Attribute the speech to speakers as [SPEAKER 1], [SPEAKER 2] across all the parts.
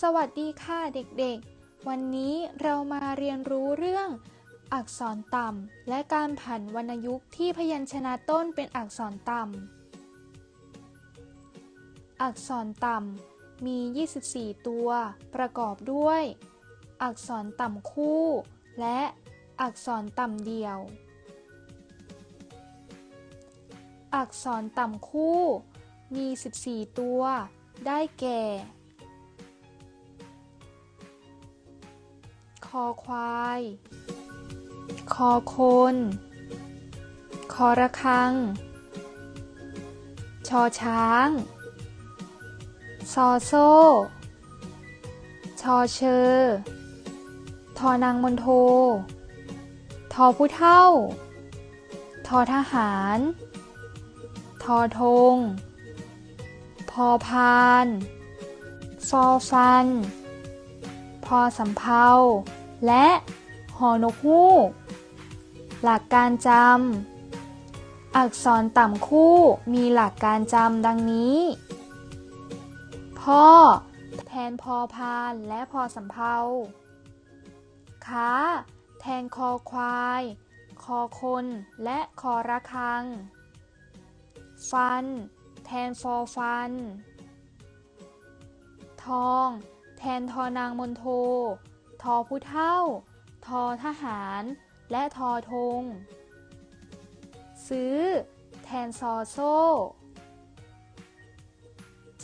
[SPEAKER 1] สวัสดีค่ะเด็กๆ วันนี้เรามาเรียนรู้เรื่อง อักษรต่ำและการผันวรรณยุกต์ที่พยัญชนะต้นเป็นอักษรต่ำ อักษรต่ำมี 24 ตัว ประกอบด้วย อักษรต่ำคู่ และอักษรต่ำเดี่ยว อักษรต่ำคู่ มี 14 ตัว ได้แก่ คอควาย คอคน คอระฆัง ชอช้าง ซอโซ่ ชอเชอ ทอนางมนโท ทอผู้เท่า ทอทหาร ทอธง พอพานฟอฟัน พอสำเภา และหอนกฮูก หลักการจำ อักษรต่ำคู่มีหลักการจำดังนี้ พ่อ แทนพอพานและพอสำเภาขาแทนคอควาย คอคนและคอระฆัง ฟัน แทนฟอฟัน ทอง แทนทอนางมนโท ทอผู้เท่า ทอทหาร และทอธง ซื้อ แทนซอโซ่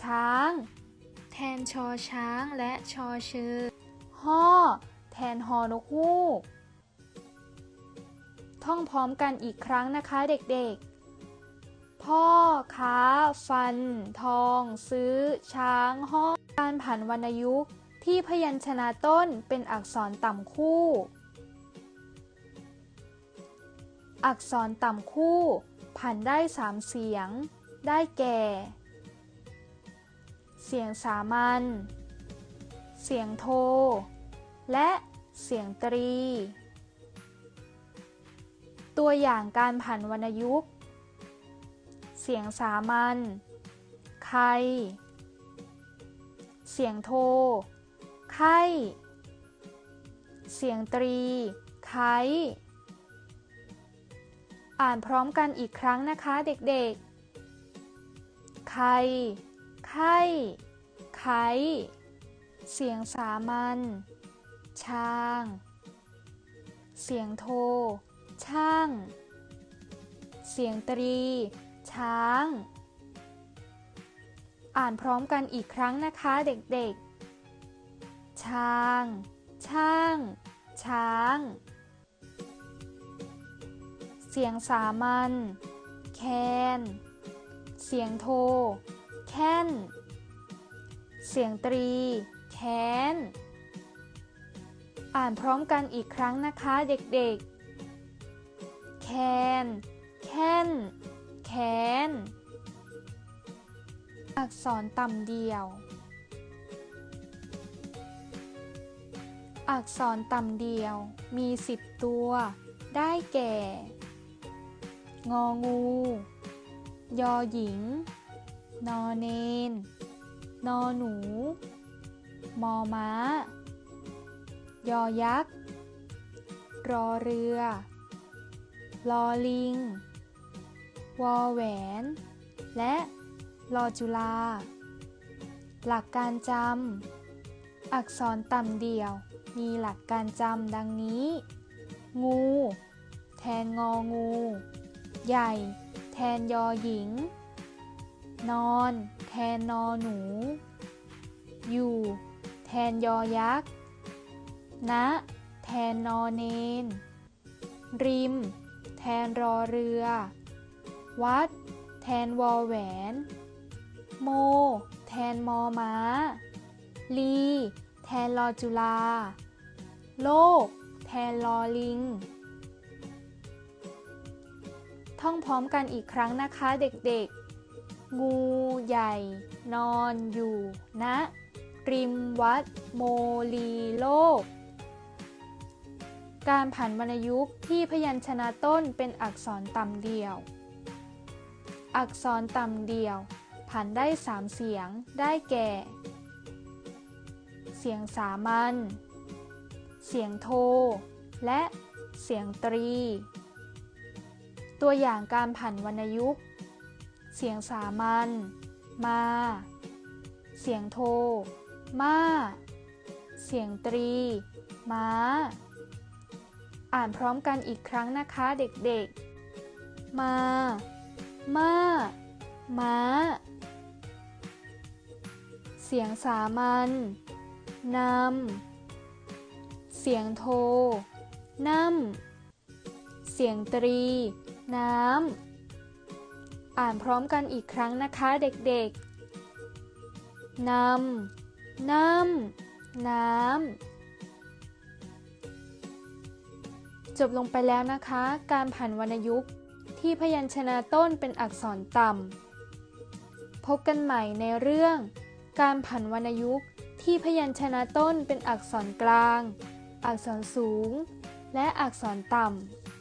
[SPEAKER 1] ช้าง แทนชอช้างและชอเชอห่อ แทนฮอนกฮูก ท่องพร้อมกันอีกครั้งนะคะเด็กๆ พ่อ ค้า ฟัน ทอง ซื้อ ช้าง ห้องการผันวรรณยุกต์ ที่พยัญชนะต้นเป็นอักษรต่ำคู่ อักษรต่ำคู่ ผันได้สามเสียง ได้แก่ เสียงสามัญ เสียงโท และเสียงตรี ตัวอย่างการผันวรรณยุกต์ เสียงสามัญ ใคร เสียงโท ไข้ เสียงตรีไคอ่านพร้อมกันอีกครั้งนะคะเด็กๆ ไข่ไข้ ไขเสียงสามัญ ช้าง เสียงโท ช่าง เสียงตรี ช้าง อ่านพร้อมกันอีกครั้งนะคะเด็กๆ ชาง ช่าง ช้าง เสียงสามัญ แคน เสียงโท แค้น เสียงตรี แค้น อ่านพร้อมกันอีกครั้งนะคะเด็กๆ แคน แค้น แค้น อักษรต่ำเดียว อักษรต่ำเดียว มี10ตัว ได้แก่ งองู ยอหญิง นอเนน นอหนู มอม้า ยอยักษ์ รอเรือ ลอลิง วอแหวน และลอจุลา หลักการจำ อักษรต่ำเดี่ยว มีหลักการจำดังนี้ งู แทนงองู ใหญ่ แทนยอหญิง นอน แทนนอหนู อยู่ แทนยอยักษ์ณแทนนอเนน ริม แทนรอเรือ วัด แทนวอแหวน โม แทนมอม้าลี แทนลอจุลา โลก แทนลอลิง ท่องพร้อมกันอีกครั้งนะคะเด็กๆ งูใหญ่ นอนอยู่ณนะริมวัดโมลีโลก การผันวรรณยุกต์ที่พยัญชนะต้นเป็นอักษรต่ำเดียว อักษรต่ำเดียว ผันได้สามเสียงได้แก่ เสียงสามัญ เสียงโท และเสียงตรี ตัวอย่างการผันวรรณยุกต์ เสียงสามัญ มา เสียงโท มา เสียงตรี ม้า อ่านพร้อมกันอีกครั้งนะคะเด็กๆ มา มา ม้า เสียงสามัญ นำ เสียงโทน้ำ เสียงตรี น้ำ อ่านพร้อมกันอีกครั้งนะคะเด็กๆ นำ น้ำ น้ำ จบลงไปแล้วนะคะ การผันวรรณยุกต์ที่พยัญชนะต้นเป็นอักษรต่ำ พบกันใหม่ในเรื่อง การผันวรรณยุกต์ ที่พยัญชนะต้นเป็นอักษรกลาง อักษรสูง และอักษรต่ำ